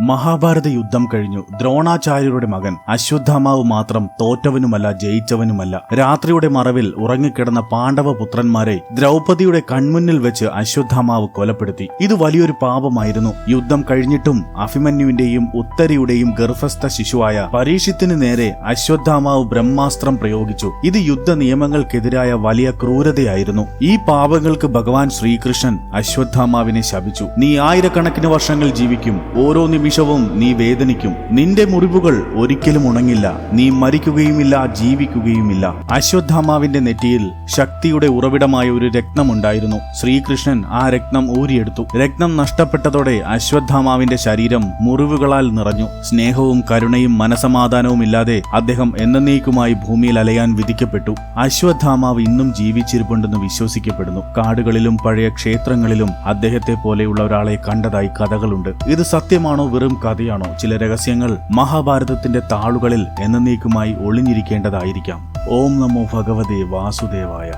മഹാഭാരത യുദ്ധം കഴിഞ്ഞു. ദ്രോണാചാര്യരുടെ മകൻ അശ്വത്ഥാമാവ് മാത്രം തോറ്റവനുമല്ല ജയിച്ചവനുമല്ല. രാത്രിയുടെ മറവിൽ ഉറങ്ങിക്കിടന്ന പാണ്ഡവ പുത്രന്മാരെ ദ്രൗപദിയുടെ കൺമുന്നിൽ വെച്ച് അശ്വത്ഥാമാവ് കൊലപ്പെടുത്തി. ഇത് വലിയൊരു പാപമായിരുന്നു. യുദ്ധം കഴിഞ്ഞിട്ടും അഭിമന്യുവിന്റെയും ഉത്തരയുടെയും ഗർഭസ്ഥ ശിശുവായ പരീക്ഷത്തിന് നേരെ അശ്വത്ഥാമാവ് ബ്രഹ്മാസ്ത്രം പ്രയോഗിച്ചു. ഇത് യുദ്ധ നിയമങ്ങൾക്കെതിരായ വലിയ ക്രൂരതയായിരുന്നു. ഈ പാപങ്ങൾക്ക് ഭഗവാൻ ശ്രീകൃഷ്ണൻ അശ്വത്ഥാമാവിനെ ശപിച്ചു. നീ ആയിരക്കണക്കിന് വർഷങ്ങൾ ജീവിക്കും. ഓരോ നിമിഷവും നീ വേദനിക്കും. നിന്റെ മുറിവുകൾ ഒരിക്കലും ഉണങ്ങില്ല. നീ മരിക്കുകയുമില്ല ജീവിക്കുകയുമില്ല. അശ്വത്ഥാമാവിന്റെ നെറ്റിയിൽ ശക്തിയുടെ ഉറവിടമായ ഒരു രത്നമുണ്ടായിരുന്നു. ശ്രീകൃഷ്ണൻ ആ രക്തം ഊരിയെടുത്തു. രക്തം നഷ്ടപ്പെട്ടതോടെ അശ്വത്ഥാമാവിന്റെ ശരീരം മുറിവുകളാൽ നിറഞ്ഞു. സ്നേഹവും കരുണയും മനസമാധാനവും ഇല്ലാതെ അദ്ദേഹം എന്നേക്കുമായി ഭൂമിയിൽ അലയാൻ വിധിക്കപ്പെട്ടു. അശ്വത്ഥാമാവ് ഇന്നും ജീവിച്ചിരിപ്പുണ്ടെന്ന് വിശ്വസിക്കപ്പെടുന്നു. കാടുകളിലും പഴയ ക്ഷേത്രങ്ങളിലും അദ്ദേഹത്തെ പോലെയുള്ള ഒരാളെ കണ്ടതായി കഥകളുണ്ട്. ഇത് സത്യമാണോ വെറും കഥയാണോ? ചില രഹസ്യങ്ങൾ മഹാഭാരതത്തിന്റെ താളുകളിൽ എന്നേക്കുമായി ഒളിഞ്ഞിരിക്കേണ്ടതായിരിക്കാം. ഓം നമോ ഭഗവതേ വാസുദേവായ.